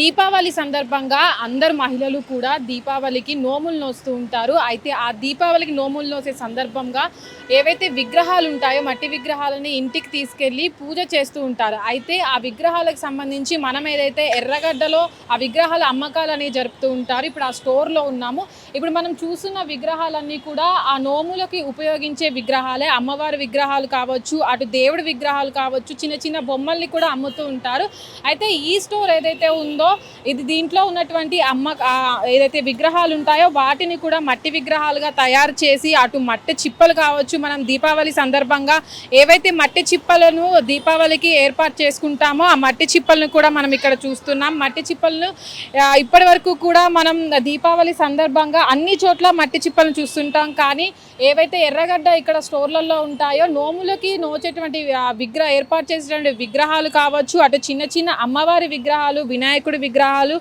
దీపావళి సందర్భంగా అందరు మహిళలు కూడా దీపావళికి నోములు నోస్తూ ఉంటారు. అయితే ఆ దీపావళికి నోములు నోసే సందర్భంగా ఏవైతే విగ్రహాలు ఉంటాయో మట్టి విగ్రహాలని ఇంటికి తీసుకెళ్ళి పూజ చేస్తూ ఉంటారు. అయితే ఆ విగ్రహాలకు సంబంధించి మనం ఏదైతే ఎర్రగడ్డలో ఆ విగ్రహాల అమ్మకాలు అనేవి జరుపుతూ ఉంటారు ఇప్పుడు ఆ స్టోర్లో ఉన్నాము. ఇప్పుడు మనం చూస్తున్న విగ్రహాలన్నీ కూడా ఆ నోములకి ఉపయోగించే విగ్రహాలే. అమ్మవారి విగ్రహాలు కావచ్చు అటు దేవుడి విగ్రహాలు కావచ్చు చిన్న చిన్న బొమ్మల్ని కూడా అమ్ముతూ ఉంటారు. అయితే ఈ స్టోర్ ఏదైతే ఉందో ఇది దీంట్లో ఉన్నటువంటి అమ్మ ఏదైతే విగ్రహాలు ఉంటాయో వాటిని కూడా మట్టి విగ్రహాలుగా తయారు చేసి అటు మట్టి చిప్పలు కావచ్చు మనం దీపావళి సందర్భంగా ఏవైతే మట్టి చిప్పలను దీపావళికి ఏర్పాటు చేసుకుంటామో ఆ మట్టి చిప్పలను కూడా మనం ఇక్కడ చూస్తున్నాం. మట్టి చిప్పలను ఇప్పటి వరకు కూడా మనం దీపావళి సందర్భంగా అన్ని చోట్ల మట్టి చిప్పలను చూస్తుంటాం. కానీ ఏవైతే ఎర్రగడ్డ ఇక్కడ స్టోర్లలో ఉంటాయో నోములకి నోచేటువంటి విగ్రహ ఏర్పాటు చేసేటువంటి విగ్రహాలు కావచ్చు అటు చిన్న చిన్న అమ్మవారి విగ్రహాలు వినాయకుడి విగ్రహాలు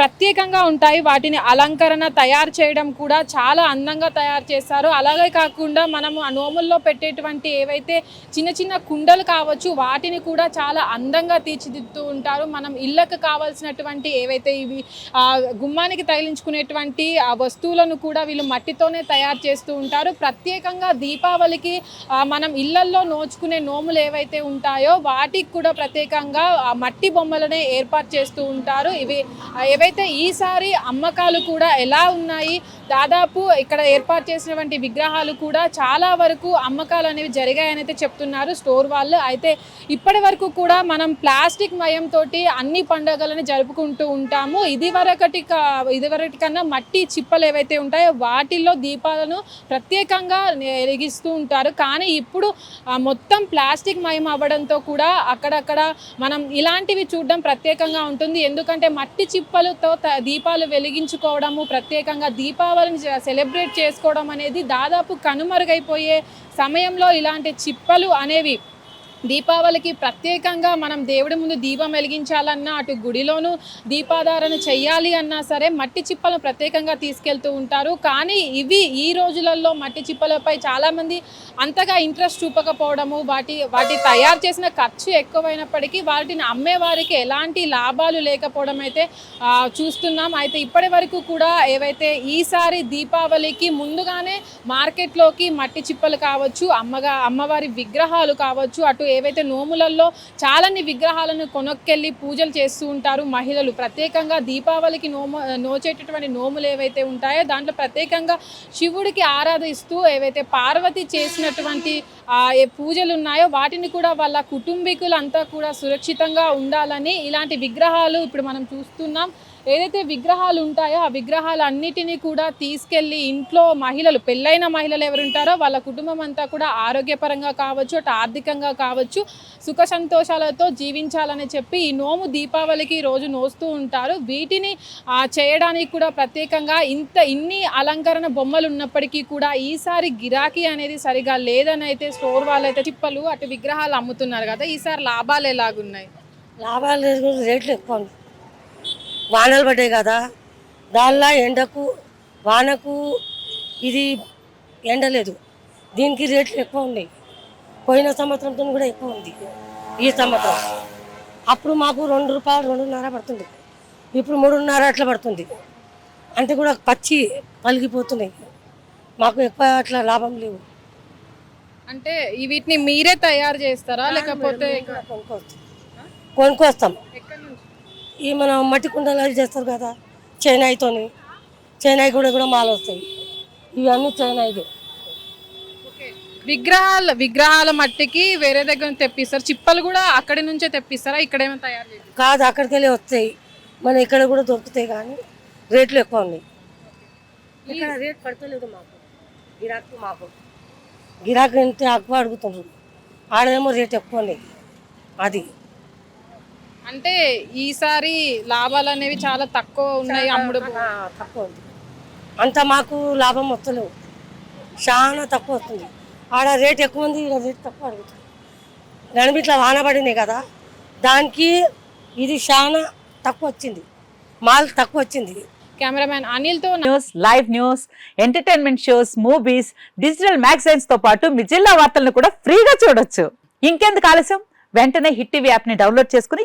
ప్రత్యేకంగా ఉంటాయి. వాటిని అలంకరణ తయారు చేయడం కూడా చాలా అందంగా తయారు చేస్తారు అలాగే కాకుండా మనము ఆ నోముల్లో పెట్టేటువంటి ఏవైతే చిన్న చిన్న కుండలు కావచ్చు వాటిని కూడా చాలా అందంగా తీర్చిదిద్దుతూ ఉంటారు. మనం ఇళ్ళకు కావాల్సినటువంటి ఏవైతే ఇవి గుమ్మానికి తగిలించుకునేటువంటి ఆ వస్తువులను కూడా వీళ్ళు మట్టితోనే తయారు చేస్తూ ఉంటారు. ప్రత్యేకంగా దీపావళికి మనం ఇళ్ళల్లో నోచుకునే నోములు ఏవైతే ఉంటాయో వాటికి కూడా ప్రత్యేకంగా మట్టి బొమ్మలనే ఏర్పాటు చేస్తూ ఉంటారు ఇవి ఏవైతే ఈసారి అమ్మకాలు కూడా ఎలా ఉన్నాయి దాదాపు ఇక్కడ ఏర్పాటు చేసినటువంటి విగ్రహాలు కూడా చాలా వరకు అమ్మకాలు అనేవి జరిగాయని అయితే చెప్తున్నారు స్టోర్ వాళ్ళు. అయితే ఇప్పటి వరకు కూడా మనం ప్లాస్టిక్ మయంతో అన్ని పండుగలను జరుపుకుంటూ ఉంటాము. ఇది వరకటి ఇది వరకటి కన్నా మట్టి చిప్పలు ఏవైతే ఉంటాయో వాటిల్లో దీపాలను ప్రత్యేకంగా ఎరిగిస్తూ ఉంటారు. కానీ ఇప్పుడు మొత్తం ప్లాస్టిక్ మయం అవ్వడంతో కూడా అక్కడక్కడ మనం ఇలాంటివి చూడడం ప్రత్యేకంగా ఉంటుంది. ఎందుకంటే మట్టి చిప్పలతో త- దీపాలు వెలిగించుకోవడము ప్రత్యేకంగా దీపావళిని సెలబ్రేట్ చేసుకోవడం అనేది దాదాపు కనుమరుగైపోయే సమయంలో ఇలాంటి చిప్పలు అనేవి దీపావళికి ప్రత్యేకంగా మనం దేవుడి ముందు దీపం వెలిగించాలన్నా అటు గుడిలోనూ దీపాధారణ చేయాలి అన్నా సరే మట్టి చిప్పలను ప్రత్యేకంగా తీసుకెళ్తూ ఉంటారు. కానీ ఇవి ఈ రోజులలో మట్టి చిప్పలపై చాలామంది అంతగా ఇంట్రెస్ట్ చూపకపోవడము వాటి వాటి తయారు చేసిన ఖర్చు ఎక్కువైనప్పటికీ వాటిని అమ్మే వారికి ఎలాంటి లాభాలు లేకపోవడం అయితే చూస్తున్నాం. అయితే ఇప్పటి వరకు కూడా ఏవైతే ఈసారి దీపావళికి ముందుగానే మార్కెట్లోకి మట్టి చిప్పలు కావచ్చు అమ్మగా అమ్మవారి విగ్రహాలు కావచ్చు అటు ఏవైతే నోములలో చాలాని విగ్రహాలను కొనక్కెళ్ళి పూజలు చేస్తూ ఉంటారు మహిళలు. ప్రత్యేకంగా దీపావళికి నోము నోచేటటువంటి నోములు ఏవైతే ఉంటాయో దాంట్లో ప్రత్యేకంగా శివుడికి ఆరాధిస్తూ ఏవైతే పార్వతి చేసినటువంటి ఏ పూజలు ఉన్నాయో వాటిని కూడా వాళ్ళ కుటుంబీకులంతా కూడా సురక్షితంగా ఉండాలని ఇలాంటి విగ్రహాలు ఇప్పుడు మనం చూస్తున్నాం. ఏదైతే విగ్రహాలు ఉంటాయో ఆ విగ్రహాలన్నిటినీ కూడా తీసుకెళ్ళి ఇంట్లో మహిళలు పెళ్ళైన మహిళలు ఎవరు ఉంటారో వాళ్ళ కుటుంబం అంతా కూడా ఆరోగ్యపరంగా కావచ్చు అటు ఆర్థికంగా కావచ్చు సుఖ సంతోషాలతో జీవించాలని చెప్పి ఈ నోము దీపావళికి రోజు నోస్తూ ఉంటారు. వీటిని చేయడానికి కూడా ప్రత్యేకంగా ఇంత ఇన్ని అలంకరణ బొమ్మలు ఉన్నప్పటికీ కూడా ఈసారి గిరాకీ అనేది సరిగా లేదని అయితే స్టోర్ వాళ్ళైతే చిప్పలు అటు విగ్రహాలు అమ్ముతున్నారు కదా ఈసారి లాభాలు ఎలాగున్నాయి? లాభాలు రేట్లు ఎక్కువ వానలు పడ్డాయి కదా. దానిలో ఎండకు వానకు ఇది ఎండ లేదు. దీనికి రేట్లు ఎక్కువ ఉన్నాయి. పోయిన సంవత్సరంతో కూడా ఎక్కువ ఉంది ఈ సంవత్సరం. అప్పుడు మాకు రెండు రూపాయలు రెండున్నర పడుతుంది. ఇప్పుడు మూడున్నర అట్లా పడుతుంది. అంటే కూడా పచ్చి పలిగిపోతున్నాయి. మాకు ఎక్కువ అట్లా లాభం లేవు. అంటే వీటిని మీరే తయారు చేస్తారా? లేకపోతే కొనుక్కొస్తాం. ఈ మనం మట్టి కుండలు అవి చేస్తారు కదా చైనాయితోని చైనాయి కూడా కూడా మాలు వస్తాయి. ఇవన్నీ చైనాయిదే ఓకే. విగ్రహాల విగ్రహాల మట్టికి వేరే దగ్గర నుంచి తెప్పిస్తారు. చిప్పలు కూడా అక్కడి నుంచే తెప్పిస్తారా? ఇక్కడేమో తయారు కాదు అక్కడికి వెళ్ళి వస్తాయి. మన ఇక్కడ కూడా దొరుకుతాయి కానీ రేట్లు ఎక్కువ ఉన్నాయి. ఇక్కడ రేట్ పడతలేదు మాకు. గిరాకీ మాకు. గిరాకీ ఎంత ఎక్కువ అడుగుతున్నారు. ఆడేమో రేట్ ఎక్కువ ఉన్నాయి. అది. అంటే ఈసారి లాభాలు అనేవి చాలా తక్కువ ఉన్నాయి అమ్ముడు ఆ, తక్కువ ఉంది. అంత మాకు లాభం వస్తలేవు. చాలా తక్కువ వస్తుంది. ఆడ రేట్ ఎక్కువ ఉంది ఈడ రేట్ తక్కువ అడుగుతుంది గణబిట్ల వాన పడినాయి కదా దానికి ఇది చాలా తక్కువ వచ్చింది. మాల్ తక్కువ వచ్చింది. Cameraman అనిల్తో news live news entertainment shows movies digital మ్యాగజైన్స్తో పాటు మీ జిల్లా వార్తలను కూడా ఫ్రీగా చూడొచ్చు. ఇంకెందుకు ఆలస్యం? వెంటనే హిట్ టీవీ యాప్ని డౌన్లోడ్ చేసుకుని